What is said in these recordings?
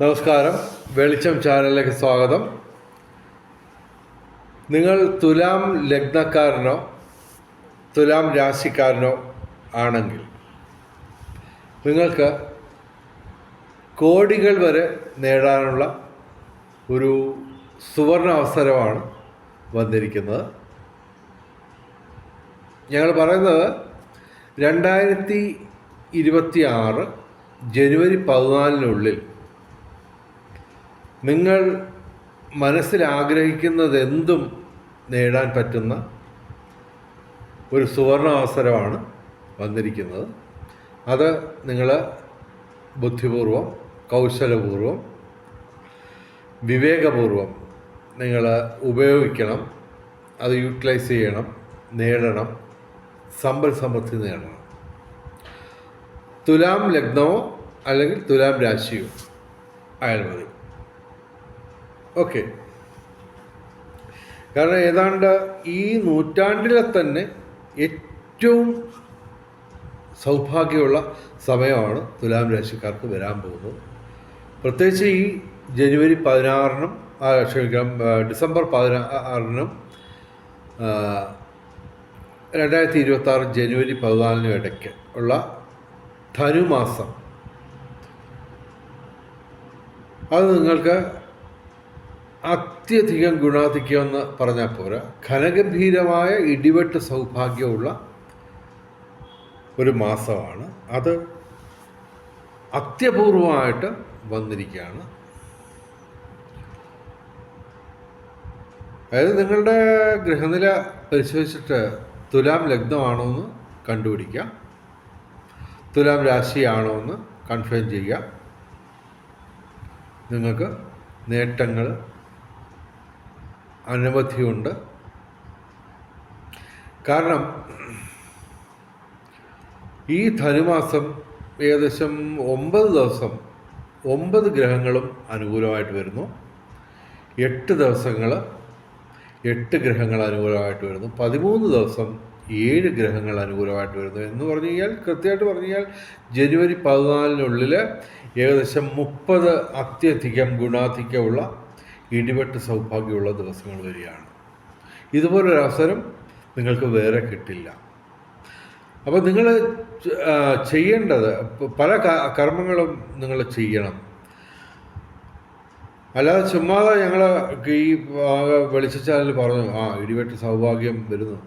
നമസ്കാരം. വെളിച്ചം ചാനലിലേക്ക് സ്വാഗതം. നിങ്ങൾ തുലാം ലഗ്നക്കാരനോ തുലാം രാശിക്കാരനോ ആണെങ്കിൽ നിങ്ങൾക്ക് കോടികൾ വരെ നേടാനുള്ള ഒരു സുവർണ അവസരമാണ് വന്നിരിക്കുന്നത്. ഞങ്ങൾ പറയുന്നത് രണ്ടായിരത്തി ഇരുപത്തി ആറ് ജനുവരി പതിനാലിനുള്ളിൽ നിങ്ങൾ മനസ്സിൽ ആഗ്രഹിക്കുന്നത് എന്തും നേടാൻ പറ്റുന്ന ഒരു സുവർണ അവസരമാണ് വന്നിരിക്കുന്നത്. അത് നിങ്ങൾ ബുദ്ധിപൂർവം കൗശലപൂർവം വിവേകപൂർവം നിങ്ങൾ ഉപയോഗിക്കണം അത് യൂട്ടിലൈസ് ചെയ്യണം നേടണം സമ്പൽ സമൃദ്ധി നേടണം. തുലാം ലഗ്നമോ അല്ലെങ്കിൽ തുലാം രാശിയോ ആയാൽ മതി. ഓക്കെ. കാരണം ഏതാണ്ട് ഈ നൂറ്റാണ്ടിലെ തന്നെ ഏറ്റവും സൗഭാഗ്യമുള്ള സമയമാണ് തുലാം രാശിക്കാർക്ക് വരാൻ പോകുന്നത്. പ്രത്യേകിച്ച് ഈ ജനുവരി പതിനാറിനും ക്ഷമിക്കണം ഡിസംബർ പതിനാറിനും രണ്ടായിരത്തി ഇരുപത്തി ആറ് ജനുവരി പതിനാലിനും ഇടയ്ക്ക് ഉള്ള ധനുമാസം. അത് നിങ്ങൾക്ക് അത്യധികം ഗുണാധിക്യമെന്ന് പറഞ്ഞാൽ പോരാ. ഘനഗംഭീരമായ ഇടിവെട്ട് സൗഭാഗ്യമുള്ള ഒരു മാസമാണ്. അത് അത്യപൂർവമായിട്ട് വന്നിരിക്കുകയാണ്. അതായത് നിങ്ങളുടെ ഗ്രഹനില പരിശോധിച്ചിട്ട് തുലാം ലഗ്നമാണോ എന്ന് കണ്ടുപിടിക്കാം തുലാം രാശിയാണോ എന്ന് കൺഫേം ചെയ്യുക. നിങ്ങൾക്ക് നേട്ടങ്ങൾ അനവധിയുണ്ട്. കാരണം ഈ ധനുമാസം ഏകദേശം ഒമ്പത് ദിവസം ഒമ്പത് ഗ്രഹങ്ങളും അനുകൂലമായിട്ട് വരുന്നു. എട്ട് ദിവസങ്ങൾ എട്ട് ഗ്രഹങ്ങൾ അനുകൂലമായിട്ട് വരുന്നു. പതിമൂന്ന് ദിവസം ഏഴ് ഗ്രഹങ്ങൾ അനുകൂലമായിട്ട് വരുന്നു. എന്ന് പറഞ്ഞു കഴിഞ്ഞാൽ കൃത്യമായിട്ട് പറഞ്ഞു കഴിഞ്ഞാൽ ജനുവരി പതിനാലിനുള്ളിൽ ഏകദേശം മുപ്പത് അത്യധികം ഗുണാധിക്യമുള്ള ഇടിവെട്ട് സൗഭാഗ്യമുള്ള ദിവസങ്ങൾ വരികയാണ്. ഇതുപോലൊരു അവസരം നിങ്ങൾക്ക് വേറെ കിട്ടില്ല. അപ്പോൾ നിങ്ങൾ ചെയ്യേണ്ടത് പല കർമ്മങ്ങളും നിങ്ങൾ ചെയ്യണം. അല്ലാതെ ചുമ്മാതെ ഞങ്ങൾ ഈ വെളിച്ചാലിൽ പറഞ്ഞു ആ ഇടിവെട്ട് സൗഭാഗ്യം വരുന്നു.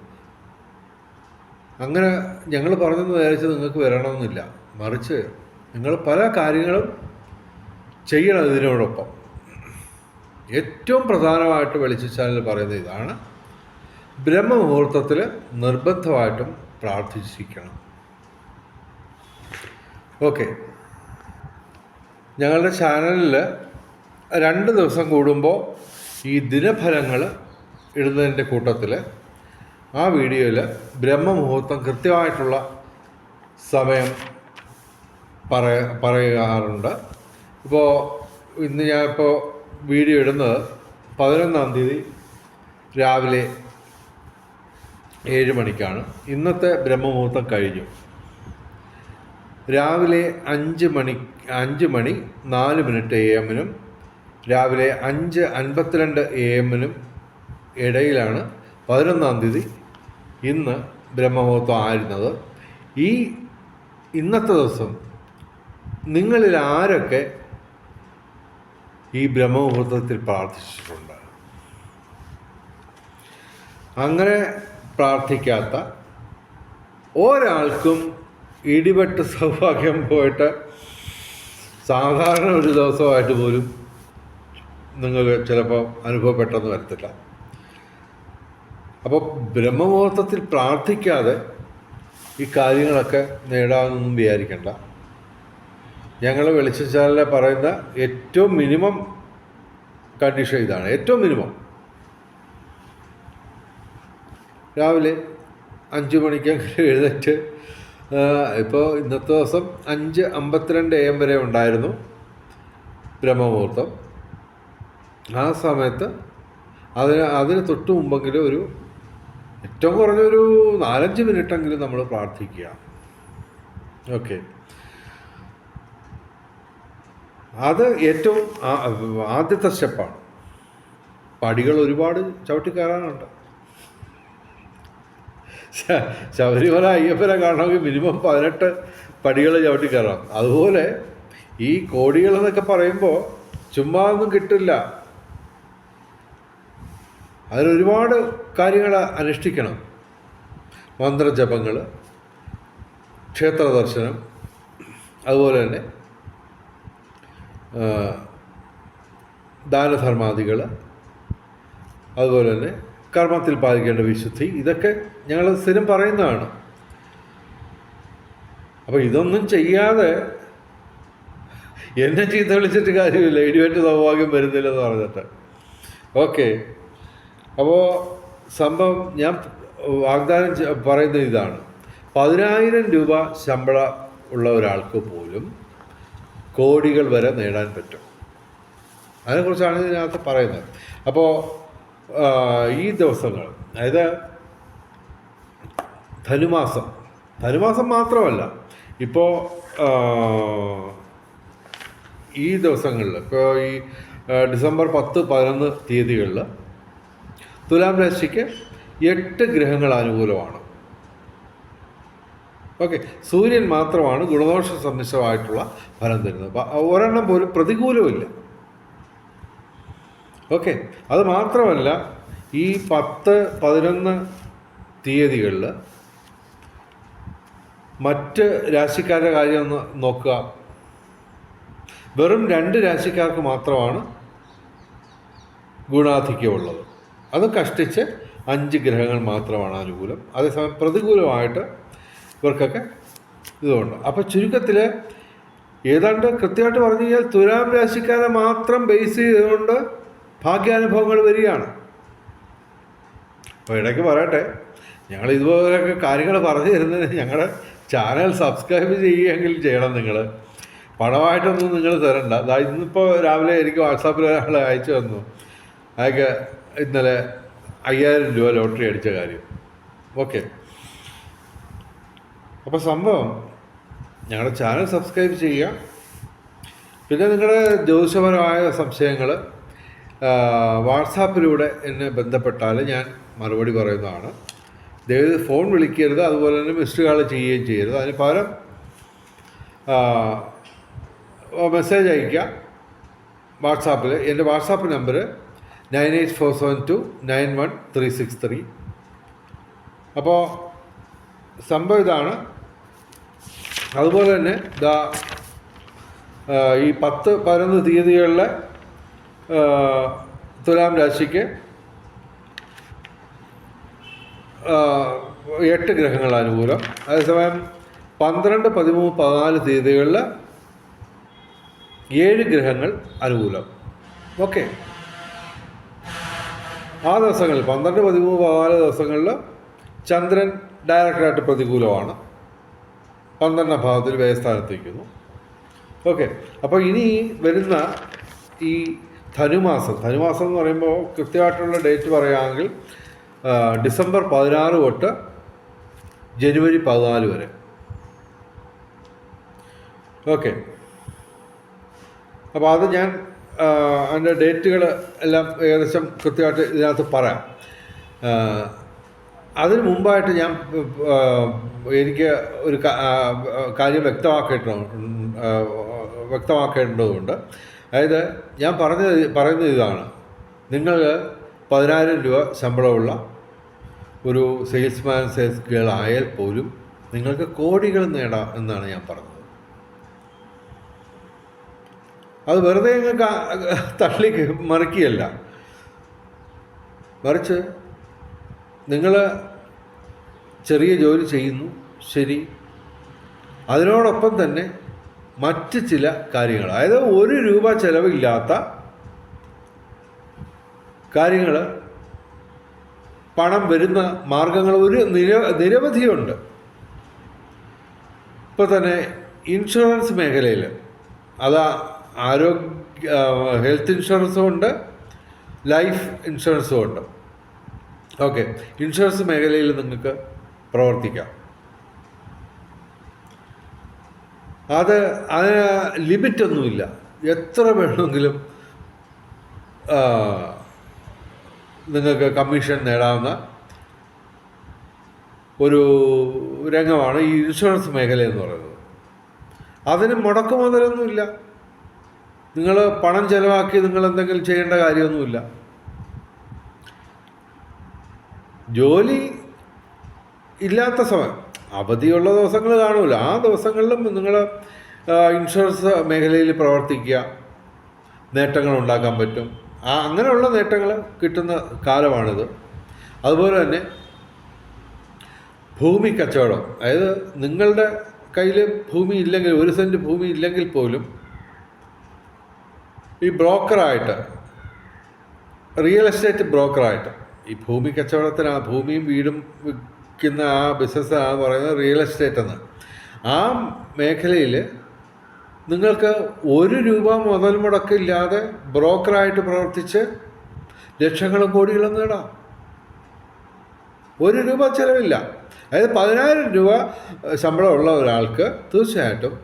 അങ്ങനെ ഞങ്ങൾ പറഞ്ഞെന്ന് വിചാരിച്ച് നിങ്ങൾക്ക് വരണമെന്നില്ല. മറിച്ച് നിങ്ങൾ പല കാര്യങ്ങളും ചെയ്യണം ഇതിനോടൊപ്പം. ഏറ്റവും പ്രധാനമായിട്ട് വെളിച്ചാലിൽ പറയുന്നത് ഇതാണ്. ബ്രഹ്മമുഹൂർത്തത്തിൽ നിർബന്ധമായിട്ടും പ്രാർത്ഥിച്ചിരിക്കണം. ഓക്കെ. ഞങ്ങളുടെ ചാനലിൽ രണ്ട് ദിവസം കൂടുമ്പോൾ ഈ ദിനഫലങ്ങൾ ഇടുന്നതിന്റെ കൂട്ടത്തിൽ ആ വീഡിയോയിൽ ബ്രഹ്മമുഹൂർത്തം കൃത്യമായിട്ടുള്ള സമയം പറയ പറയാറുണ്ട് ഇപ്പോൾ ഇന്ന് ഞാൻ ഇപ്പോൾ വീഡിയോ ഇടുന്നത് പതിനൊന്നാം തീയതി രാവിലെ ഏഴ് മണിക്കാണ്. ഇന്നത്തെ ബ്രഹ്മമുഹൂർത്തം കഴിഞ്ഞു. രാവിലെ അഞ്ച് മണി അഞ്ച് മണി നാല് മിനിറ്റ് എ എമ്മിനും രാവിലെ അഞ്ച് അൻപത്തിരണ്ട് എ എമ്മിനും ഇടയിലാണ് പതിനൊന്നാം തീയതി ഇന്ന് ബ്രഹ്മമുഹൂർത്തം ആയിരുന്നത്. ഈ ഇന്നത്തെ ദിവസം നിങ്ങളിൽ ആരൊക്കെ ഈ ബ്രഹ്മമുഹൂർത്തത്തിൽ പ്രാർത്ഥിച്ചിട്ടുണ്ട്. അങ്ങനെ പ്രാർത്ഥിക്കാത്ത ഒരാൾക്കും ഇടിപെട്ട് സൗഭാഗ്യം പോയിട്ട് സാധാരണ ഒരു ദിവസമായിട്ട് പോലും നിങ്ങൾക്ക് ചിലപ്പോൾ അനുഭവപ്പെട്ടെന്ന് വരത്തില്ല. അപ്പോൾ ബ്രഹ്മമുഹൂർത്തത്തിൽ പ്രാർത്ഥിക്കാതെ ഈ കാര്യങ്ങളൊക്കെ നേടാമെന്നൊന്നും വിചാരിക്കണ്ട. ഞങ്ങൾ വെളിച്ച ചാനലിനെ പറയുന്ന ഏറ്റവും മിനിമം കണ്ടീഷൻ ഇതാണ്. ഏറ്റവും മിനിമം. രാവിലെ അഞ്ച് മണിക്കെങ്കിലും എഴുന്നേറ്റ് ഇപ്പോൾ ഇന്നത്തെ ദിവസം അഞ്ച് അമ്പത്തിരണ്ട് എ എം വരെ ഉണ്ടായിരുന്നു ബ്രഹ്മമുഹൂർത്തം. ആ സമയത്ത് അതിന് അതിന് തൊട്ട് മുമ്പെങ്കിലും ഒരു ഏറ്റവും കുറഞ്ഞൊരു നാലഞ്ച് മിനിറ്റെങ്കിലും നമ്മൾ പ്രാർത്ഥിക്കുക. ഓക്കെ. അത് ഏറ്റവും ആദ്യത്തെ സ്റ്റെപ്പാണ്. പടികൾ ഒരുപാട് ചവിട്ടി കയറാനുണ്ട്. ശബരിമല അയ്യപ്പനെ കാണണമെങ്കിൽ മിനിമം പതിനെട്ട് പടികൾ ചവിട്ടി കയറാം അതുപോലെ ഈ കോടികൾ എന്നൊക്കെ പറയുമ്പോൾ ചുമ്മാ ഒന്നും കിട്ടില്ല. അതിലൊരുപാട് കാര്യങ്ങൾ അനുഷ്ഠിക്കണം. മന്ത്രജപങ്ങൾ ക്ഷേത്ര ദർശനം അതുപോലെ തന്നെ ദാനധർമാദികൾ അതുപോലെ തന്നെ കർമ്മത്തിൽ പാലിക്കേണ്ട വിശുദ്ധി ഇതൊക്കെ ഞങ്ങൾ സ്ഥിരം പറയുന്നതാണ്. അപ്പോൾ ഇതൊന്നും ചെയ്യാതെ എന്നെ ചീത്ത വിളിച്ചിട്ട് കാര്യമില്ല ഇടിവെറ്റ് സൗഭാഗ്യം വരുന്നില്ലെന്ന് പറഞ്ഞിട്ട്. ഓക്കെ. അപ്പോൾ സംഭവം ഞാൻ വാഗ്ദാനം പറയുന്ന ഇതാണ്. പതിനായിരം രൂപ ശമ്പളം ഉള്ള ഒരാൾക്ക് പോലും കോടികൾ വരെ നേടാൻ പറ്റും. അതിനെക്കുറിച്ചാണ് ഇതിനകത്ത് പറയുന്നത്. അപ്പോൾ ഈ ദിവസങ്ങൾ അതായത് ധനുമാസം ധനുമാസം മാത്രമല്ല ഇപ്പോൾ ഈ ദിവസങ്ങളിൽ ഇപ്പോൾ ഈ ഡിസംബർ പത്ത് പതിനൊന്ന് തീയതികളിൽ തുലാം രാശിക്ക് എട്ട് ഗ്രഹങ്ങൾ അനുകൂലമാണ്. ഓക്കെ സൂര്യൻ മാത്രമാണ് ഗുണദോഷ സമ്മിശ്രമായിട്ടുള്ള ഫലം തരുന്നത്. അപ്പോൾ ഒരെണ്ണം പോലും പ്രതികൂലമില്ല ഓക്കെ അത് മാത്രമല്ല ഈ പത്ത് പതിനൊന്ന് തീയതികളിൽ മറ്റ് രാശിക്കാരുടെ കാര്യം ഒന്ന് നോക്കുക. വെറും രണ്ട് രാശിക്കാർക്ക് മാത്രമാണ് ഗുണാധിക്യമുള്ളത്. അത് കഷ്ടിച്ച് അഞ്ച് ഗ്രഹങ്ങൾ മാത്രമാണ് അനുകൂലം. അതേസമയം പ്രതികൂലമായിട്ട് ഇവർക്കൊക്കെ ഇതുകൊണ്ട് അപ്പോൾ ചുരുക്കത്തിൽ ഏതാണ്ട് കൃത്യമായിട്ട് പറഞ്ഞു കഴിഞ്ഞാൽ തുലാം രാശിക്കാരെ മാത്രം ബേസ് ചെയ്തുകൊണ്ട് ഭാഗ്യാനുഭവങ്ങൾ വരികയാണ്. അപ്പോൾ ഇടയ്ക്ക് പറയട്ടെ ഞങ്ങൾ ഇതുപോലെയൊക്കെ കാര്യങ്ങൾ പറഞ്ഞു തരുന്നതിന് ഞങ്ങളുടെ ചാനൽ സബ്സ്ക്രൈബ് ചെയ്യുകയെങ്കിൽ ചെയ്യണം നിങ്ങൾ പണമായിട്ടൊന്നും നിങ്ങൾ തരണ്ട. അതായത് ഇന്നിപ്പോൾ രാവിലെ എനിക്ക് വാട്സാപ്പിൽ ഒരാൾ അയച്ചു തന്നു. അതൊക്കെ ഇന്നലെ അയ്യായിരം രൂപ ലോട്ടറി അടിച്ച കാര്യം. ഓക്കെ. അപ്പോൾ സംഭവം ഞങ്ങളുടെ ചാനൽ സബ്സ്ക്രൈബ് ചെയ്യുക പിന്നെ നിങ്ങളുടെ ജ്യോതിഷപരമായ സംശയങ്ങൾ വാട്സാപ്പിലൂടെ എന്നെ ബന്ധപ്പെട്ടാൽ ഞാൻ മറുപടി പറയുന്നതാണ്. ദയവ് ഫോൺ വിളിക്കരുത് അതുപോലെ തന്നെ മിസ്ഡ് കാൾ ചെയ്യുകയും ചെയ്യരുത്. അതിന് പകരം മെസ്സേജ് അയക്കുക വാട്സാപ്പിൽ എന്റെ WhatsApp number nine eight four seven two nine one three six three അപ്പോൾ സംഭവം ഇതാണ്. അതുപോലെ തന്നെ ദാ ഈ പത്ത് പതിനൊന്ന് തീയതികളിലെ തുലാം രാശിക്ക് എട്ട് ഗ്രഹങ്ങൾ അനുകൂലം. അതേസമയം പന്ത്രണ്ട് പതിമൂന്ന് പതിനാല് തീയതികളിൽ ഏഴ് ഗ്രഹങ്ങൾ അനുകൂലം. ഓക്കെ. ആ ദിവസങ്ങളിൽ പന്ത്രണ്ട് പതിമൂന്ന് പതിനാല് ദിവസങ്ങളിൽ ചന്ദ്രൻ ഡയറക്റ്റായിട്ട് പ്രതികൂലമാണ്. പന്ത്രണ്ടാം ഭാഗത്തിൽ വ്യയസ്ഥാനത്ത് വയ്ക്കുന്നു ഓക്കെ. അപ്പോൾ ഇനി വരുന്ന ഈ ധനുമാസം ധനുമാസം എന്ന് പറയുമ്പോൾ കൃത്യമായിട്ടുള്ള ഡേറ്റ് പറയുകയാണെങ്കിൽ ഡിസംബർ പതിനാറ് തൊട്ട് ജനുവരി പതിനാല് വരെ. ഓക്കെ. അപ്പോൾ അത് ഞാൻ അതിന്റെ ഡേറ്റുകൾ എല്ലാം ഏകദേശം കൃത്യമായിട്ട് ഇതിനകത്ത് പറയാം. അതിന് മുമ്പായിട്ട് ഞാൻ എനിക്ക് ഒരു കാര്യം വ്യക്തമാക്കേണ്ടതുണ്ട് ആ, വ്യക്തമാക്കേണ്ടതുണ്ട്. അതായത് ഞാൻ പറഞ്ഞ പറയുന്നത് ഇതാണ്. നിങ്ങൾ പതിനായിരം രൂപ ശമ്പളമുള്ള ഒരു സെയിൽസ്മാൻ സെയിൽസ് ഗേൾ ആയാൽ പോലും നിങ്ങൾക്ക് കോടികൾ നേടാം എന്നാണ് ഞാൻ പറഞ്ഞത്. അത് വെറുതെ അങ്ങ് ക- തള്ളി മറിക്കുകയല്ല. മറിച്ച് നിങ്ങൾ ചെറിയ ജോലി ചെയ്യുന്നു ശരി. അതിനോടൊപ്പം തന്നെ മറ്റ് ചില കാര്യങ്ങൾ. അതായത് ഒരു രൂപ ചിലവില്ലാത്ത കാര്യങ്ങൾ പണം വരുന്ന മാർഗങ്ങൾ ഒരു നിര നിരവധിയുണ്ട്. ഇപ്പോൾ തന്നെ ഇൻഷുറൻസ് മേഖലയിൽ അത് ആരോഗ്യ ഹെൽത്ത് ഇൻഷുറൻസും ഉണ്ട് ലൈഫ് ഇൻഷുറൻസും ഉണ്ട്. ഓക്കെ. ഇൻഷുറൻസ് മേഖലയിൽ നിങ്ങൾക്ക് പ്രവർത്തിക്കാം. അത് അതിന് ലിമിറ്റൊന്നുമില്ല. എത്ര വേണമെങ്കിലും നിങ്ങൾക്ക് കമ്മീഷൻ നേടാവുന്ന ഒരു രംഗമാണ് ഈ ഇൻഷുറൻസ് മേഖല എന്ന് പറയുന്നത്. അതിന് മുടക്കു മുതലൊന്നുമില്ല നിങ്ങൾ പണം ചെലവാക്കി നിങ്ങൾ എന്തെങ്കിലും ചെയ്യേണ്ട കാര്യമൊന്നുമില്ല. ജോലി ഇല്ലാത്ത സമയം. അവധിയുള്ള ദിവസങ്ങൾ കാണുമല്ലോ ആ ദിവസങ്ങളിലും നിങ്ങൾ ഇൻഷുറൻസ് മേഖലയിൽ പ്രവർത്തിക്കുക. നേട്ടങ്ങൾ ഉണ്ടാക്കാൻ പറ്റും. ആ അങ്ങനെയുള്ള നേട്ടങ്ങൾ കിട്ടുന്ന കാലമാണിത്. അതുപോലെ തന്നെ ഭൂമി കച്ചവടം. അതായത് നിങ്ങളുടെ കയ്യിൽ ഭൂമി ഇല്ലെങ്കിൽ ഒരു സെന്റ് ഭൂമി ഇല്ലെങ്കിൽ പോലും ഈ ബ്രോക്കറായിട്ട് റിയൽ എസ്റ്റേറ്റ് ബ്രോക്കറായിട്ട് ഈ ഭൂമി കച്ചവടത്തിന് ആ ഭൂമിയും വീടും വിൽക്കുന്ന ആ ബിസിനസ് ആ പറയുന്നത് റിയൽ എസ്റ്റേറ്റ് എന്ന് ആ മേഖലയിൽ നിങ്ങൾക്ക് ഒരു രൂപ മുതൽ മുടക്കില്ലാതെ ബ്രോക്കറായിട്ട് പ്രവർത്തിച്ച് ലക്ഷങ്ങളും കോടികളും നേടാം. ഒരു രൂപ ചിലവില്ല. അതായത് പതിനായിരം രൂപ ശമ്പളമുള്ള ഒരാൾക്ക് തീർച്ചയായിട്ടും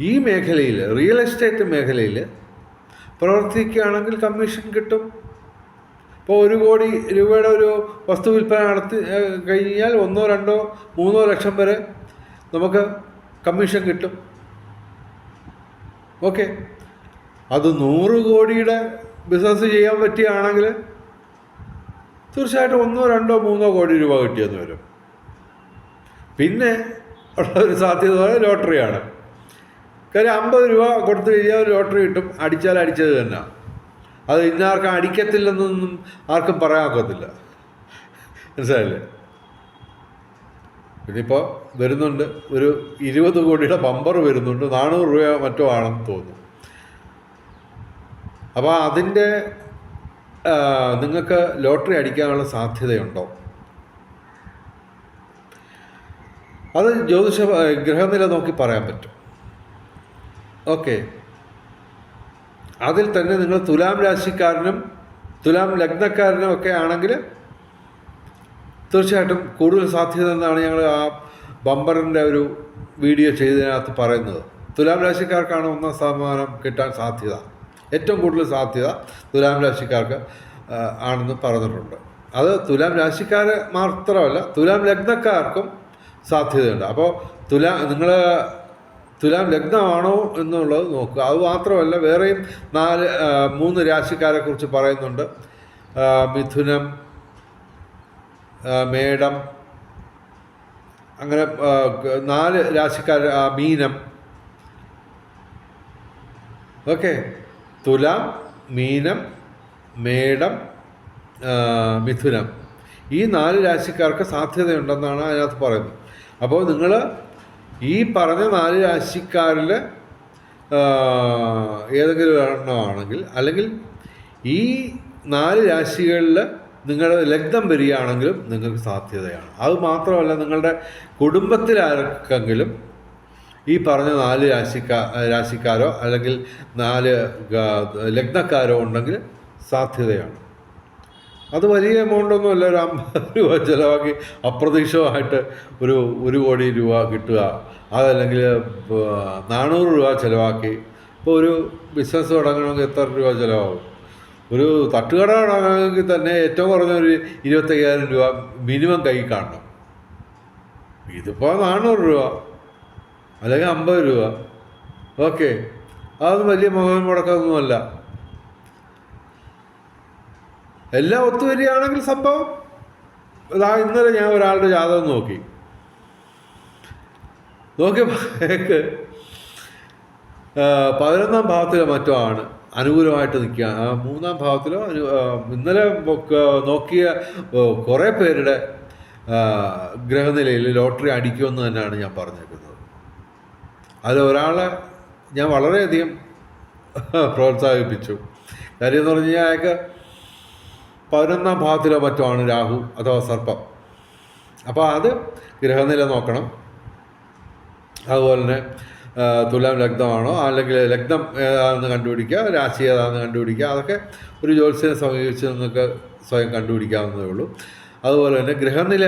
ഈ മേഖലയിൽ റിയൽ എസ്റ്റേറ്റ് മേഖലയിൽ പ്രവർത്തിക്കുകയാണെങ്കിൽ കമ്മീഷൻ കിട്ടും. ഇപ്പോൾ ഒരു കോടി രൂപയുടെ ഒരു വസ്തു വിൽപ്പന നടത്തി കഴിഞ്ഞാൽ ഒന്നോ രണ്ടോ മൂന്നോ ലക്ഷം വരെ നമുക്ക് കമ്മീഷൻ കിട്ടും. ഓക്കെ. അത് നൂറ് കോടിയുടെ ബിസിനസ് ചെയ്യാൻ പറ്റുകയാണെങ്കിൽ തീർച്ചയായിട്ടും ഒന്നോ രണ്ടോ മൂന്നോ കോടി രൂപ കിട്ടിയെന്ന് വരും. പിന്നെ ഉള്ള ഒരു സാധ്യത ലോട്ടറിയാണ്. കാര്യം അമ്പത് രൂപ കൊടുത്തു കഴിഞ്ഞാൽ ലോട്ടറി കിട്ടും. അടിച്ചാൽ അടിച്ചത് തന്നെ. അത് ഇന്നാർക്കും അടിക്കത്തില്ലെന്നൊന്നും ആർക്കും പറയാൻ ഒക്കത്തില്ല. മനസ്സിലായില്ലേ? ഇനിയിപ്പോൾ വരുന്നുണ്ട്. ഒരു ഇരുപത് കോടിയുടെ ബമ്പർ വരുന്നുണ്ട്. നാനൂറ് രൂപ മറ്റോ ആണെന്ന് തോന്നുന്നു. അപ്പോൾ അതിന്റെ നിങ്ങൾക്ക് ലോട്ടറി അടിക്കാനുള്ള സാധ്യതയുണ്ടോ? അത് ജ്യോതിഷ ഗ്രഹനില നോക്കി പറയാൻ പറ്റും. ഓക്കെ. അതിൽ തന്നെ നിങ്ങൾ തുലാം രാശിക്കാരനും തുലാം ലഗ്നക്കാരനും ഒക്കെ ആണെങ്കിൽ തീർച്ചയായിട്ടും കൂടുതൽ സാധ്യത എന്നാണ് ഞങ്ങൾ ആ ബമ്പറിന്റെ ഒരു വീഡിയോ ചെയ്തതിനകത്ത് പറയുന്നത്. തുലാം രാശിക്കാർക്കാണ് ഒന്നാം സമ്മാനം കിട്ടാൻ സാധ്യത. ഏറ്റവും കൂടുതൽ സാധ്യത തുലാം രാശിക്കാർക്ക് ആണെന്ന് പറഞ്ഞിട്ടുണ്ട്. അത് തുലാം രാശിക്കാർ മാത്രമല്ല തുലാം ലഗ്നക്കാർക്കും സാധ്യതയുണ്ട്. അപ്പോൾ തുലാ നിങ്ങൾ തുലാം ലഗ്നമാണോ എന്നുള്ളത് നോക്കുക. അത് മാത്രമല്ല വേറെയും നാല് മൂന്ന് രാശിക്കാരെ കുറിച്ച് പറയുന്നുണ്ട്. മിഥുനം മേടം അങ്ങനെ നാല് രാശിക്കാർ മീനം. ഓക്കെ. തുലാം മീനം മേടം മിഥുനം. ഈ നാല് രാശിക്കാർക്ക് സാധ്യതയുണ്ടെന്നാണ് അതിനകത്ത് പറയുന്നത്. അപ്പോൾ നിങ്ങൾ ഈ പറഞ്ഞ നാല് രാശിക്കാരിൽ ഏതെങ്കിലും ഒരെണ്ണമാണെങ്കിൽ അല്ലെങ്കിൽ ഈ നാല് രാശികളിൽ നിങ്ങളുടെ ലഗ്നം വരികയാണെങ്കിലും നിങ്ങൾക്ക് സാധ്യതയാണ്. അത് മാത്രമല്ല നിങ്ങളുടെ കുടുംബത്തിൽ ആർക്കെങ്കിലും ഈ പറഞ്ഞ നാല് രാശിക്കാ രാശിക്കാരോ അല്ലെങ്കിൽ നാല് ലഗ്നക്കാരോ ഉണ്ടെങ്കിൽ സാധ്യതയാണ്. അത് വലിയ എമൗണ്ട് ഒന്നുമല്ല ഒരു അമ്പത് രൂപ ചിലവാക്കി അപ്രതീക്ഷിതമായിട്ട് ഒരു ഒരു കോടി രൂപ കിട്ടുക. അതല്ലെങ്കിൽ നാനൂറ് രൂപ ചിലവാക്കി. ഇപ്പോൾ ഒരു ബിസിനസ് തുടങ്ങണമെങ്കിൽ എത്ര രൂപ ചിലവാകും? ഒരു തട്ടുകട തുടങ്ങണമെങ്കിൽ തന്നെ ഏറ്റവും കുറഞ്ഞ ഒരു ഇരുപത്തയ്യായിരം രൂപ മിനിമം കൈ കാണണം. ഇതിപ്പോൾ നാനൂറ് രൂപ അല്ലെങ്കിൽ അമ്പത് രൂപ. ഓക്കെ അതൊന്നും വലിയ മുഖം മുടക്കമൊന്നുമല്ല. എല്ലാം ഒത്തുവരികയാണെങ്കിൽ സംഭവം ഇതാ ഇന്നലെ ഞാൻ ഒരാളുടെ ജാതകം നോക്കി. ആ, പതിനൊന്നാം ഭാവത്തിലോ മറ്റോ ആണ്. അനുകൂലമായിട്ട് നിൽക്കുക. മൂന്നാം ഭാവത്തിലോ അനു ഇന്നലെ നോക്കിയ കുറേ പേരുടെ ഗ്രഹനിലയിൽ ലോട്ടറി അടിക്കുമെന്ന് തന്നെയാണ് ഞാൻ പറഞ്ഞേക്കുന്നത്. അതിൽ ഒരാളെ ഞാൻ വളരെയധികം പ്രോത്സാഹിപ്പിച്ചു. കാര്യം എന്ന് പറഞ്ഞു കഴിഞ്ഞാൽ അയാൾക്ക് പതിനൊന്നാം ഭാവത്തിലോ മറ്റോ ആണ് രാഹു അഥവാ സർപ്പം. അപ്പോൾ അത് ഗ്രഹനില നോക്കണം. അതുപോലെ തന്നെ തുലാം ലഗ്നമാണോ? അല്ലെങ്കിൽ ലഗ്നം ഏതാണെന്ന് കണ്ടുപിടിക്കുക രാശി ഏതാണെന്ന് കണ്ടുപിടിക്കുക അതൊക്കെ ഒരു ജ്യോത്സ്യനെ സമീപിച്ച് നിങ്ങൾക്ക് സ്വയം കണ്ടുപിടിക്കാവുന്നതേ ഉള്ളൂ. അതുപോലെ തന്നെ ഗ്രഹനില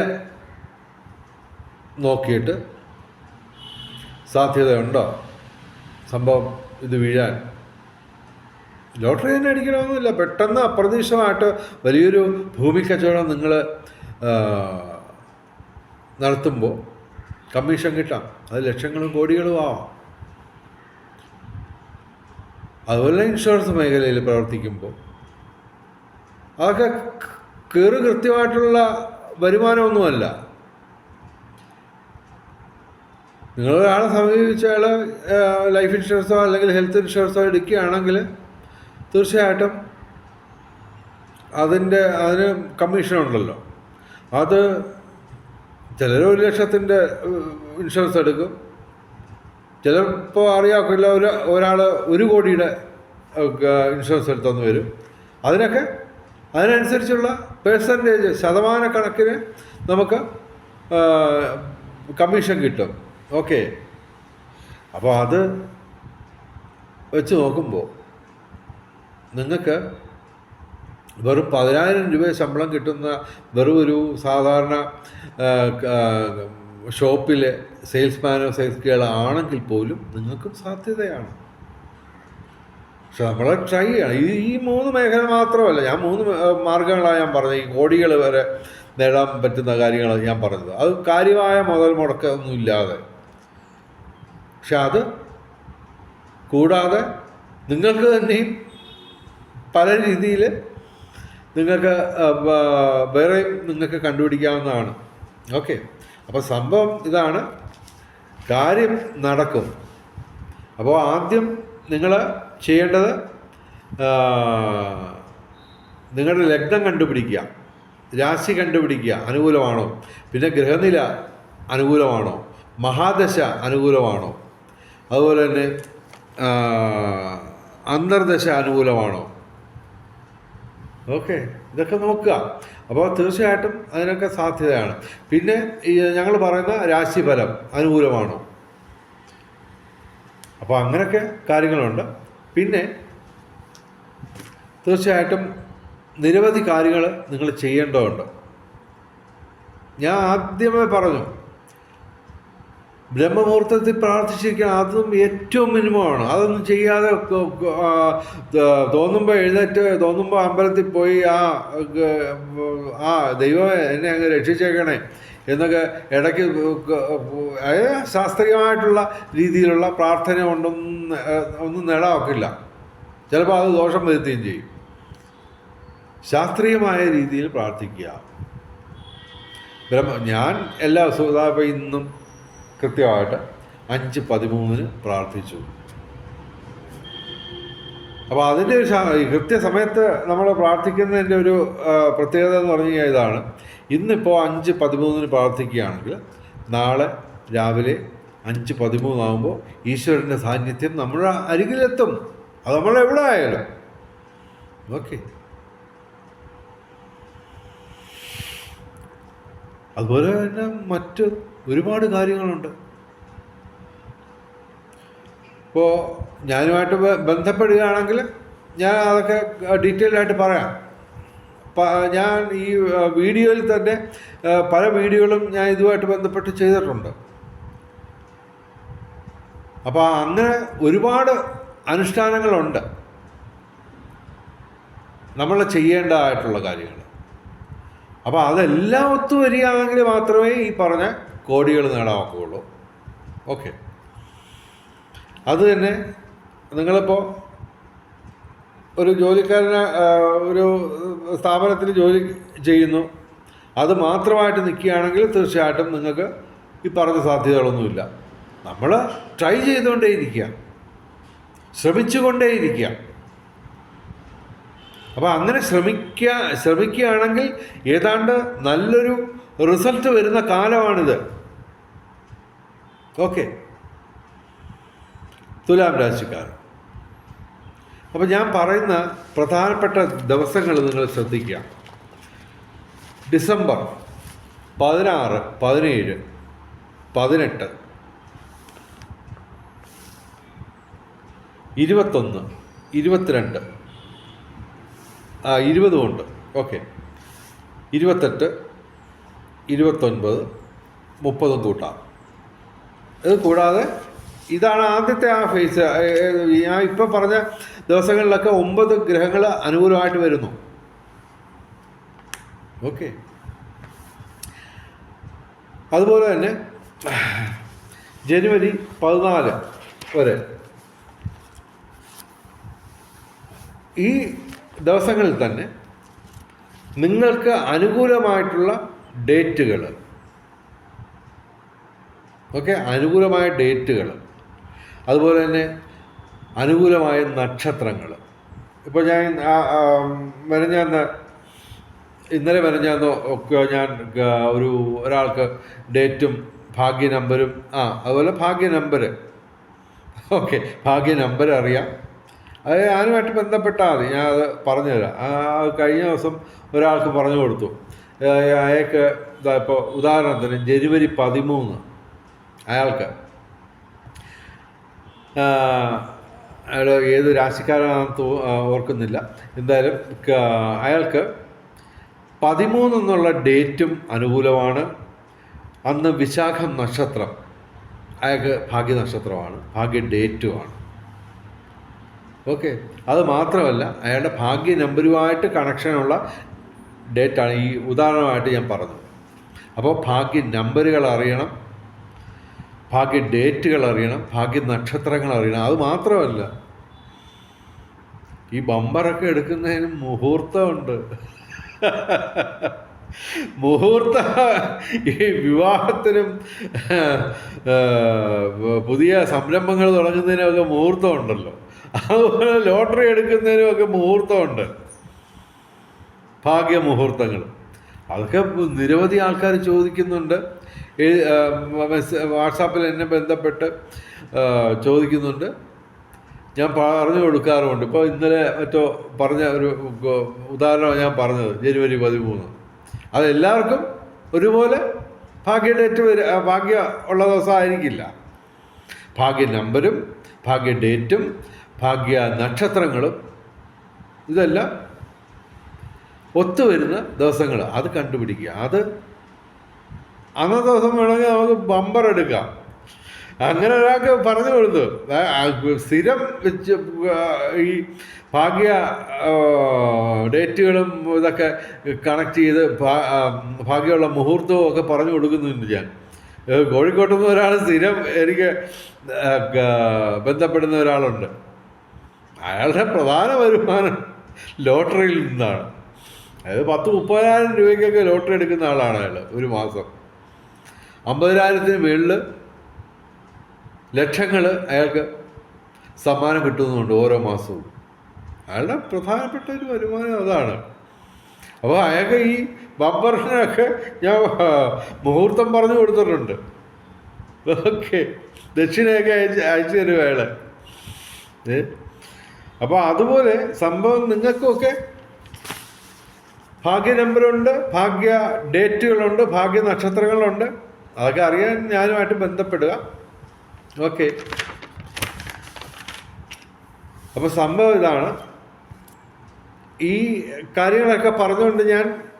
നോക്കിയിട്ട് സാധ്യതയുണ്ടോ? സംഭവം ഇത് വീഴാൻ ലോട്ടറി തന്നെ അടിക്കണമെന്നില്ല. പെട്ടെന്ന് അപ്രതീക്ഷിതമായിട്ട് വലിയൊരു ഭൂമി കച്ചവടം നിങ്ങൾ നടത്തുമ്പോൾ കമ്മീഷൻ കിട്ടാം. അത് ലക്ഷങ്ങളും കോടികളും ആവാം. അതുപോലെ ഇൻഷുറൻസ് മേഖലയിൽ പ്രവർത്തിക്കുമ്പോൾ അതൊക്കെ കയറി കൃത്യമായിട്ടുള്ള വരുമാനമൊന്നുമല്ല. നിങ്ങളൊരാളെ സമീപിച്ച അയാൾ ലൈഫ് ഇൻഷുറൻസോ അല്ലെങ്കിൽ ഹെൽത്ത് ഇൻഷുറൻസോ എടുക്കുകയാണെങ്കിൽ തീർച്ചയായിട്ടും അതിന്റെ അതിന് കമ്മീഷൻ ഉണ്ടല്ലോ. അത് ചിലർ ഒരു ലക്ഷത്തിന്റെ ഇൻഷുറൻസ് എടുക്കും. ചിലപ്പോൾ അറിയാക്കില്ല ഒരു ഒരാൾ ഒരു കോടിയുടെ ഇൻഷുറൻസ് എടുത്തെന്ന് വരും. അതിനൊക്കെ അതിനനുസരിച്ചുള്ള പേഴ്സന്റേജ് ശതമാനക്കണക്കിന് നമുക്ക് കമ്മീഷൻ കിട്ടും. ഓക്കെ അപ്പോൾ അത് വെച്ച് നോക്കുമ്പോൾ നിങ്ങൾക്ക് വെറും പതിനായിരം രൂപ ശമ്പളം കിട്ടുന്ന വെറും ഒരു സാധാരണ ഷോപ്പിലെ സെയിൽസ്മാനോ സെയിൽസ് ഗേൾ ആണെങ്കിൽ പോലും നിങ്ങൾക്കും സാധ്യതയാണ്. പക്ഷെ നമ്മൾ ട്രൈ ചെയ്യണം. ഈ ഈ മൂന്ന് മേഖല മാത്രമല്ല ഞാൻ മൂന്ന് മാർഗങ്ങളാണ് ഞാൻ പറഞ്ഞത്. ഈ കോടികൾ വരെ നേടാൻ പറ്റുന്ന കാര്യങ്ങളാണ് ഞാൻ പറഞ്ഞത്. അത് കാര്യമായ മുതൽ മുടക്കൊന്നും ഇല്ലാതെ. പക്ഷെ അത് കൂടാതെ നിങ്ങൾക്ക് തന്നെയും പല രീതിയിൽ നിങ്ങൾക്ക് വേറെ നിങ്ങൾക്ക് കണ്ടുപിടിക്കാവുന്നതാണ്. ഓക്കെ. അപ്പോൾ സംഭവം ഇതാണ്. കാര്യം നടക്കും. അപ്പോൾ ആദ്യം നിങ്ങൾ ചെയ്യേണ്ടത് നിങ്ങളുടെ ലഗ്നം കണ്ടുപിടിക്കുക. രാശി കണ്ടുപിടിക്കുക. അനുകൂലമാണോ? പിന്നെ ഗ്രഹനില അനുകൂലമാണോ? മഹാദശ അനുകൂലമാണോ? അതുപോലെ തന്നെ അന്തർദശ അനുകൂലമാണോ? ഓക്കെ ഇതൊക്കെ നോക്കുക. അപ്പോൾ തീർച്ചയായിട്ടും അതിനൊക്കെ സാധ്യതയാണ്. പിന്നെ ഈ ഞങ്ങൾ പറയുന്ന രാശിഫലം അനുകൂലമാണോ? അപ്പോൾ അങ്ങനെയൊക്കെ കാര്യങ്ങളുണ്ട്. പിന്നെ തീർച്ചയായിട്ടും നിരവധി കാര്യങ്ങൾ നിങ്ങൾ ചെയ്യേണ്ടതുണ്ട്. ഞാൻ ആദ്യമേ പറഞ്ഞു ബ്രഹ്മമുഹൂർത്തത്തിൽ പ്രാർത്ഥിച്ചിരിക്കണം അതും ഏറ്റവും മിനിമമാണ്. അതൊന്നും ചെയ്യാതെ തോന്നുമ്പോൾ എഴുന്നേറ്റ് തോന്നുമ്പോൾ അമ്പലത്തിൽ പോയി ആ ആ ദൈവമേ എന്നെ അങ്ങ് രക്ഷിച്ചേക്കണേ എന്നൊക്കെ ഇടയ്ക്ക് ശാസ്ത്രീയമായിട്ടുള്ള രീതിയിലുള്ള പ്രാർത്ഥന കൊണ്ടൊന്നും ഒന്നും നേടാവക്കില്ല. ചിലപ്പോൾ അത് ദോഷം വരുത്തുകയും ചെയ്യും. ശാസ്ത്രീയമായ രീതിയിൽ പ്രാർത്ഥിക്കുക. ബ്രഹ്മ ഞാൻ എല്ലാ സുഹൃതാപ്പം ഇന്നും കൃത്യമായിട്ട് അഞ്ച് പതിമൂന്നിന് പ്രാർത്ഥിച്ചു. അപ്പോൾ അതിന്റെ ഒരു കൃത്യസമയത്ത് നമ്മൾ പ്രാർത്ഥിക്കുന്നതിന്റെ ഒരു പ്രത്യേകത എന്ന് പറഞ്ഞു കഴിഞ്ഞാൽ ഇതാണ്. ഇന്നിപ്പോൾ അഞ്ച് പതിമൂന്നിന് പ്രാർത്ഥിക്കുകയാണെങ്കിൽ നാളെ രാവിലെ അഞ്ച് പതിമൂന്നാകുമ്പോൾ ഈശ്വരന്റെ സാന്നിധ്യം നമ്മുടെ അരികിലെത്തും. അത് നമ്മളെവിടെ ആയാലും ഓക്കെ. അതുപോലെ തന്നെ മറ്റ് ഒരുപാട് കാര്യങ്ങളുണ്ട്. ഇപ്പോൾ ഞാനുമായിട്ട് ബന്ധപ്പെടുകയാണെങ്കിൽ ഞാൻ അതൊക്കെ ഡീറ്റെയിൽ ആയിട്ട് പറയാം. ഞാൻ ഈ വീഡിയോയിൽ തന്നെ പല വീഡിയോകളും ഞാൻ ഇതുമായിട്ട് ബന്ധപ്പെട്ട് ചെയ്തിട്ടുണ്ട്. അപ്പോൾ അങ്ങനെ ഒരുപാട് അനുഷ്ഠാനങ്ങളുണ്ട്. നമ്മൾ ചെയ്യേണ്ടതായിട്ടുള്ള കാര്യങ്ങൾ അപ്പോൾ അതെല്ലാം ഒത്തു വരികയാണെങ്കിൽ മാത്രമേ ഈ പറഞ്ഞ കോടികൾ നേടാൻ ഓക്കെ. അത് തന്നെ നിങ്ങളിപ്പോൾ ഒരു ജോലിക്കാരനെ ഒരു സ്ഥാപനത്തിൽ ജോലി ചെയ്യുന്നു. അത് മാത്രമായിട്ട് നിൽക്കുകയാണെങ്കിൽ തീർച്ചയായിട്ടും നിങ്ങൾക്ക് ഈ പറഞ്ഞ സാധ്യതകളൊന്നുമില്ല. നമ്മൾ ട്രൈ ചെയ്തുകൊണ്ടേയിരിക്കുക. ശ്രമിച്ചുകൊണ്ടേയിരിക്കുക. അപ്പോൾ അങ്ങനെ ശ്രമിക്കുക ശ്രമിക്കുകയാണെങ്കിൽ ഏതാണ്ട് നല്ലൊരു റിസൾട്ട് വരുന്ന കാലമാണിത്. ഓക്കെ. തുലാം രാശിക്കാർ. അപ്പോൾ ഞാൻ പറയുന്ന പ്രധാനപ്പെട്ട ദിവസങ്ങൾ നിങ്ങൾ ശ്രദ്ധിക്കുക. ഡിസംബർ പതിനാറ് പതിനേഴ് പതിനെട്ട് ഇരുപത്തൊന്ന് ഇരുപത്തിരണ്ട് ആ ഇരുപതും ഉണ്ട്. ഓക്കെ ഇരുപത്തെട്ട് ഇരുപത്തൊൻപത് മുപ്പതും കൂട്ടാം. ഇത് കൂടാതെ ഇതാണ് ആദ്യത്തെ ആ ഫേസ് ഞാൻ ഇപ്പം പറഞ്ഞ ദിവസങ്ങളിലൊക്കെ ഒമ്പത് ഗ്രഹങ്ങൾ അനുകൂലമായിട്ട് വരുന്നു. ഓക്കെ അതുപോലെ തന്നെ ജനുവരി പതിനാല് വരെ ഈ ദിവസങ്ങളിൽ തന്നെ നിങ്ങൾക്ക് അനുകൂലമായിട്ടുള്ള ഡേറ്റുകൾ. ഓക്കെ? അനുകൂലമായ ഡേറ്റുകൾ. അതുപോലെ തന്നെ അനുകൂലമായ നക്ഷത്രങ്ങൾ. ഇപ്പോൾ ഞാൻ മെനഞ്ഞാന്ന് ഇന്നലെ വരഞ്ഞാന്ന് ഒക്കെ ഞാൻ ഒരു ഒരാൾക്ക് ഡേറ്റും ഭാഗ്യ നമ്പരും ആ അതുപോലെ ഭാഗ്യ നമ്പർ ഓക്കെ? ഭാഗ്യ നമ്പർ അറിയാം അത് ഞാനുമായിട്ട് ബന്ധപ്പെട്ടാൽ മതി. ഞാൻ അത് പറഞ്ഞുതരാം. കഴിഞ്ഞ ദിവസം ഒരാൾക്ക് പറഞ്ഞു കൊടുത്തു. അയാൾക്ക് ഇപ്പോൾ ഉദാഹരണത്തിന് ജനുവരി പതിമൂന്ന് അയാൾക്ക്. അയാൾ ഏത് രാശിക്കാരാണെന്ന് തോ ഓർക്കുന്നില്ല. എന്തായാലും അയാൾക്ക് പതിമൂന്ന് എന്നുള്ള ഡേറ്റും അനുകൂലമാണ്. അന്ന് വിശാഖം നക്ഷത്രം അയാൾക്ക് ഭാഗ്യ നക്ഷത്രമാണ്. ഭാഗ്യ ഡേറ്റുമാണ് ഓക്കെ. അത് മാത്രമല്ല അയാളുടെ ഭാഗ്യ നമ്പരുമായിട്ട് കണക്ഷനുള്ള ഡേറ്റാണ് ഈ ഉദാഹരണമായിട്ട് ഞാൻ പറഞ്ഞത്. അപ്പോൾ ഭാഗ്യ നമ്പറുകൾ അറിയണം ഭാഗ്യ ഡേറ്റുകൾ അറിയണം ഭാഗ്യ നക്ഷത്രങ്ങൾ അറിയണം. അത് മാത്രമല്ല ഈ ബമ്പറൊക്കെ എടുക്കുന്നതിന് മുഹൂർത്തമുണ്ട്. മുഹൂർത്ത ഈ വിവാഹത്തിനും പുതിയ സംരംഭങ്ങൾ തുടങ്ങുന്നതിനൊക്കെ മുഹൂർത്തമുണ്ടല്ലോ. അതുപോലെ ലോട്ടറി എടുക്കുന്നതിനും ഒക്കെ മുഹൂർത്തമുണ്ട്. ഭാഗ്യ മുഹൂർത്തങ്ങൾ അതൊക്കെ നിരവധി ആൾക്കാർ ചോദിക്കുന്നുണ്ട്. വാട്സാപ്പിൽ എന്നെ ബന്ധപ്പെട്ട് ചോദിക്കുന്നുണ്ട്. ഞാൻ പറഞ്ഞു കൊടുക്കാറുമുണ്ട്. ഇപ്പോൾ ഇന്നലെ മറ്റോ പറഞ്ഞ ഒരു ഉദാഹരണമാണ് ഞാൻ പറഞ്ഞത് ജനുവരി പതിമൂന്ന്. അതെല്ലാവർക്കും ഒരുപോലെ ഭാഗ്യ ഡേറ്റ് വരെ ഭാഗ്യ ഉള്ള ദിവസമായിരിക്കില്ല. ഭാഗ്യ നമ്പരും ഭാഗ്യ ഡേറ്റും ഭാഗ്യ നക്ഷത്രങ്ങളും ഇതെല്ലാം ഒത്തുവരുന്ന ദിവസങ്ങൾ അത് കണ്ടുപിടിക്കുക. അത് അന്നത്തെ ദിവസം വേണമെങ്കിൽ നമുക്ക് ബമ്പർ എടുക്കാം. അങ്ങനെ ഒരാൾക്ക് പറഞ്ഞു കൊടുത്തു. സ്ഥിരം വെച്ച് ഈ ഭാഗ്യ ഡേറ്റുകളും ഇതൊക്കെ കണക്ട് ചെയ്ത് ഭാഗ്യമുള്ള മുഹൂർത്തവും ഒക്കെ പറഞ്ഞു കൊടുക്കുന്നുണ്ട് ഞാൻ. കോഴിക്കോട്ട് ഒരാൾ സ്ഥിരം എനിക്ക് ബന്ധപ്പെടുന്ന ഒരാളുണ്ട്. അയാളുടെ പ്രധാന വരുമാനം ലോട്ടറിയിൽ നിന്നാണ്. അതായത് പത്ത് മുപ്പതിനായിരം രൂപയ്ക്കൊക്കെ ലോട്ടറി എടുക്കുന്ന ആളാണ് അയാൾ ഒരു മാസം. അമ്പതിനായിരത്തിന് മുകളിൽ ലക്ഷങ്ങൾ അയാൾക്ക് സമ്മാനം കിട്ടുന്നുണ്ട് ഓരോ മാസവും. അയാളുടെ പ്രധാനപ്പെട്ട ഒരു വരുമാനം അതാണ്. അപ്പോൾ അയാൾക്ക് ഈ ബമ്പറിനൊക്കെ ഞാൻ മുഹൂർത്തം പറഞ്ഞു കൊടുത്തിട്ടുണ്ട്. ഓക്കെ. ദക്ഷിണയൊക്കെ അയച്ച് അയച്ചു തരും അയാൾ അപ്പോൾ അതുപോലെ സംഭവം നിങ്ങൾക്കൊക്കെ ഭാഗ്യ നമ്പറുണ്ട് ഭാഗ്യ ഡേറ്റുകളുണ്ട് ഭാഗ്യ നക്ഷത്രങ്ങളുണ്ട്. അതൊക്കെ അറിയാൻ ഞാനുമായിട്ട് ബന്ധപ്പെടുക. ഓക്കെ. അപ്പോൾ സംഭവം ഇതാണ്. ഈ കാര്യങ്ങളൊക്കെ പറഞ്ഞുകൊണ്ട് ഞാൻ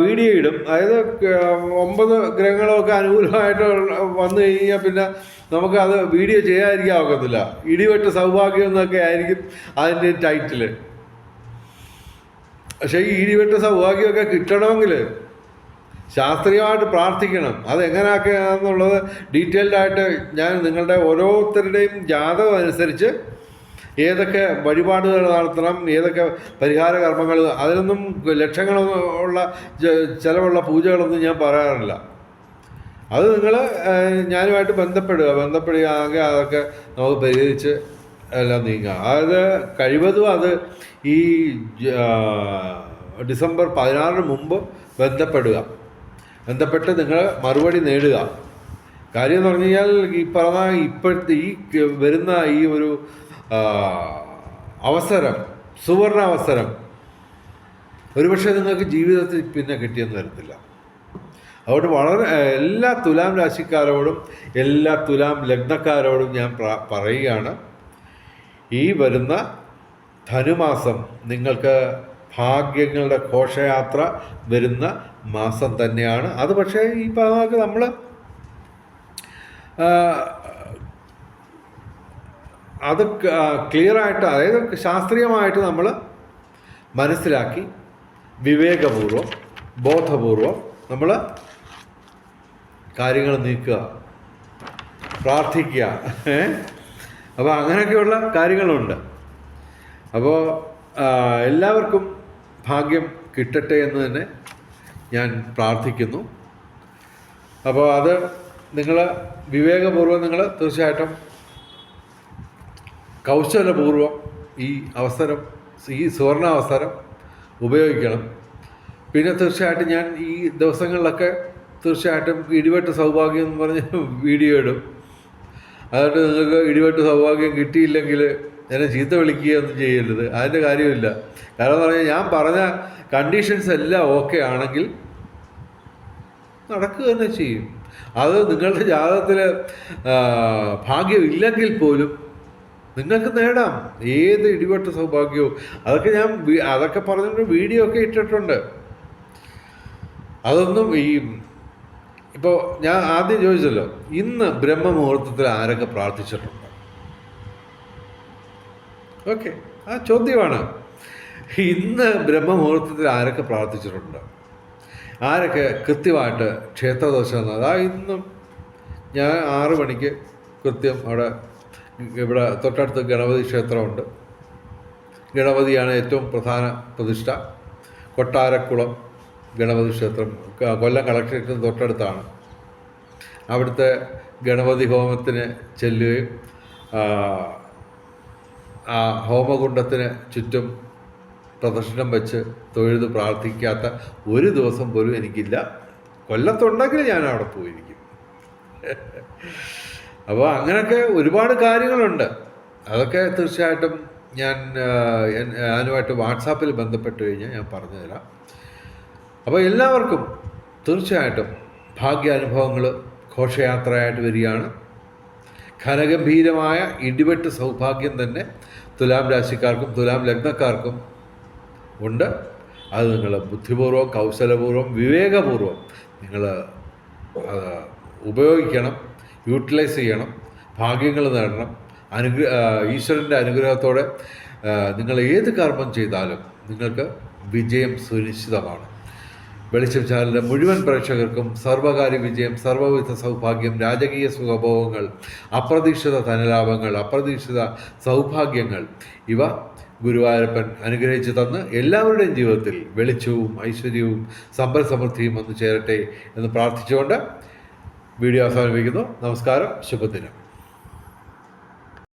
വീഡിയോ ഇടും. അതായത് ഒമ്പത് ഗ്രഹങ്ങളൊക്കെ അനുകൂലമായിട്ട് വന്നു കഴിഞ്ഞാൽ പിന്നെ നമുക്ക് അത് വീഡിയോ ചെയ്യാതിരിക്കാൻ ഒക്കത്തില്ല ഇടിവെട്ട സൗഭാഗ്യം എന്നൊക്കെ ആയിരിക്കും അതിന്റെ ടൈറ്റിൽ. പക്ഷേ ഈ ഇടിവെട്ട സൗഭാഗ്യമൊക്കെ കിട്ടണമെങ്കിൽ ശാസ്ത്രീയമായിട്ട് പ്രാർത്ഥിക്കണം. അതെങ്ങനെയൊക്കെയാണെന്നുള്ളത് ഡീറ്റെയിൽഡായിട്ട് ഞാൻ നിങ്ങളുടെ ഓരോരുത്തരുടെയും ജാതകം അനുസരിച്ച് ഏതൊക്കെ വഴിപാടുകൾ നടത്തണം ഏതൊക്കെ പരിഹാര കർമ്മങ്ങൾ അതിനൊന്നും ലക്ഷങ്ങളൊന്നും ഉള്ള ജ- പൂജകളൊന്നും ഞാൻ പറയാറില്ല. അത് നിങ്ങൾ ഞാനുമായിട്ട് ബന്ധപ്പെടുക. ബന്ധപ്പെടുകയാണെങ്കിൽ അതൊക്കെ നമുക്ക് പരിഹരിച്ച് എല്ലാം നീങ്ങുക അതായത് കഴിവതും അത് ഈ ഡിസംബർ പതിനാറിന് മുമ്പ് ബന്ധപ്പെടുക. ബന്ധപ്പെട്ട് നിങ്ങൾ മറുപടി നേടുക. കാര്യം എന്ന് പറഞ്ഞു കഴിഞ്ഞാൽ ഈ പറഞ്ഞ ഇപ്പോഴത്തെ ഈ വരുന്ന ഈ ഒരു അവസരം സുവർണ അവസരം ഒരുപക്ഷെ നിങ്ങൾക്ക് ജീവിതത്തിൽ പിന്നെ കിട്ടിയെന്ന് വരത്തില്ല. അതുകൊണ്ട് വളരെ എല്ലാ തുലാം രാശിക്കാരോടും എല്ലാ തുലാം ലഗ്നക്കാരോടും ഞാൻ പറയുകയാണ്. ഈ വരുന്ന ധനുമാസം നിങ്ങൾക്ക് ഭാഗ്യങ്ങളുടെ ഘോഷയാത്ര വരുന്ന മാസം തന്നെയാണ്. അത് പക്ഷേ ഈ ഭാഗത്ത് നമ്മൾ അത് ക്ലിയറായിട്ട് അതായത് ശാസ്ത്രീയമായിട്ട് നമ്മൾ മനസ്സിലാക്കി വിവേകപൂർവം ബോധപൂർവം നമ്മൾ കാര്യങ്ങൾ നീക്കുക പ്രാർത്ഥിക്കുക? അപ്പോൾ അങ്ങനെയൊക്കെയുള്ള കാര്യങ്ങളുണ്ട്. അപ്പോൾ എല്ലാവർക്കും ഭാഗ്യം കിട്ടട്ടെ എന്ന് തന്നെ ഞാൻ പ്രാർത്ഥിക്കുന്നു. അപ്പോൾ അത് നിങ്ങൾ വിവേകപൂർവം നിങ്ങൾ തീർച്ചയായിട്ടും കൗശലപൂർവം ഈ അവസരം ഈ സുവർണ അവസരം ഉപയോഗിക്കണം. പിന്നെ തീർച്ചയായിട്ടും ഞാൻ ഈ ദിവസങ്ങളിലൊക്കെ തീർച്ചയായിട്ടും ഇടിവെട്ട് സൗഭാഗ്യം എന്ന് പറഞ്ഞ് വീഡിയോ ഇടും. അതുകൊണ്ട് നിങ്ങൾക്ക് ഇടിവെട്ട് സൗഭാഗ്യം കിട്ടിയില്ലെങ്കിൽ എന്നെ ചീത്ത വിളിക്കുകയൊന്നും ചെയ്യരുത്. അതിന്റെ കാര്യമില്ല. കാരണം എന്ന് പറഞ്ഞാൽ ഞാൻ പറഞ്ഞ കണ്ടീഷൻസ് എല്ലാം ഓക്കെ ആണെങ്കിൽ നടക്കുക തന്നെ ചെയ്യും. അത് നിങ്ങളുടെ ജാതകത്തിൽ ഭാഗ്യമില്ലെങ്കിൽ പോലും നിങ്ങൾക്ക് നേടാം. ഏത് ഇടിവെട്ട സൗഭാഗ്യവും. അതൊക്കെ ഞാൻ അതൊക്കെ പറഞ്ഞിട്ട് വീഡിയോ ഒക്കെ ഇട്ടിട്ടുണ്ട്. അതൊന്നും ഈ ഇപ്പോൾ ഞാൻ ആദ്യം ചോദിച്ചല്ലോ ഇന്ന് ബ്രഹ്മമുഹൂർത്തത്തിൽ ആരൊക്കെ പ്രാർത്ഥിച്ചിട്ടുണ്ട്? ഓക്കെ ആ ചോദ്യമാണ്. ഇന്ന് ബ്രഹ്മമുഹൂർത്തത്തിൽ ആരൊക്കെ പ്രാർത്ഥിച്ചിട്ടുണ്ട്? ആരൊക്കെ കൃത്യമായിട്ട് ക്ഷേത്രദർശനം അതാ ഇന്നും ഞാൻ ആറ് മണിക്ക് കൃത്യം അവിടെ ഇവിടെ തൊട്ടടുത്ത് ഗണപതി ക്ഷേത്രമുണ്ട്. ഗണപതിയാണ് ഏറ്റവും പ്രധാന പ്രതിഷ്ഠ. കൊട്ടാരക്കുളം ഗണപതി ക്ഷേത്രം കൊല്ലം കളക്ട്രേറ്റിന് തൊട്ടടുത്താണ്. അവിടുത്തെ ഗണപതി ഹോമത്തിന് ചെല്ലുകയും ആ, ആ ഹോമകുണ്ടത്തിന് ചുറ്റും പ്രദർശനം വെച്ച് തൊഴുത് പ്രാർത്ഥിക്കാത്ത ഒരു ദിവസം പോലും എനിക്കില്ല. കൊല്ലത്തുണ്ടെങ്കിൽ ഞാൻ അവിടെ പോയിരിക്കും. അപ്പോൾ അങ്ങനെയൊക്കെ ഒരുപാട് കാര്യങ്ങളുണ്ട്. അതൊക്കെ തീർച്ചയായിട്ടും ഞാൻ അതിനുമായിട്ട് വാട്സാപ്പിൽ ബന്ധപ്പെട്ട് കഴിഞ്ഞാൽ ഞാൻ പറഞ്ഞു തരാം അപ്പോൾ എല്ലാവർക്കും തീർച്ചയായിട്ടും ഭാഗ്യാനുഭവങ്ങൾ ഘോഷയാത്രയായിട്ട് വരികയാണ്. ഘനഗംഭീരമായ ഇടിവെട്ട് സൗഭാഗ്യം തന്നെ തുലാം രാശിക്കാർക്കും തുലാം ലഗ്നക്കാർക്കും ഉണ്ട്. അത് നിങ്ങൾ ബുദ്ധിപൂർവം കൗശലപൂർവം വിവേകപൂർവം നിങ്ങൾ ഉപയോഗിക്കണം. യൂട്ടിലൈസ് ചെയ്യണം ഭാഗ്യങ്ങൾ നേടണം അനുഗ്രഹ ഈശ്വരന്റെ അനുഗ്രഹത്തോടെ നിങ്ങൾ ഏത് കർമ്മം ചെയ്താലും നിങ്ങൾക്ക് വിജയം സുനിശ്ചിതമാണ്. വെളിച്ചം ചാനലിന്റെ മുഴുവൻ പ്രേക്ഷകർക്കും സർവകാര്യ വിജയം സർവവിധ സൗഭാഗ്യം രാജകീയ സുഖഭോഗങ്ങൾ അപ്രതീക്ഷിത ധനലാഭങ്ങൾ അപ്രതീക്ഷിത സൗഭാഗ്യങ്ങൾ ഇവ ഗുരുവായൂരപ്പൻ അനുഗ്രഹിച്ചു തന്ന് എല്ലാവരുടെയും ജീവിതത്തിൽ വെളിച്ചവും ഐശ്വര്യവും സമ്പൽ സമൃദ്ധിയും വന്നു ചേരട്ടെ എന്ന് പ്രാർത്ഥിച്ചുകൊണ്ട് വീഡിയോ അവസാനിപ്പിക്കുന്നു. നമസ്കാരം. ശുഭദിനം.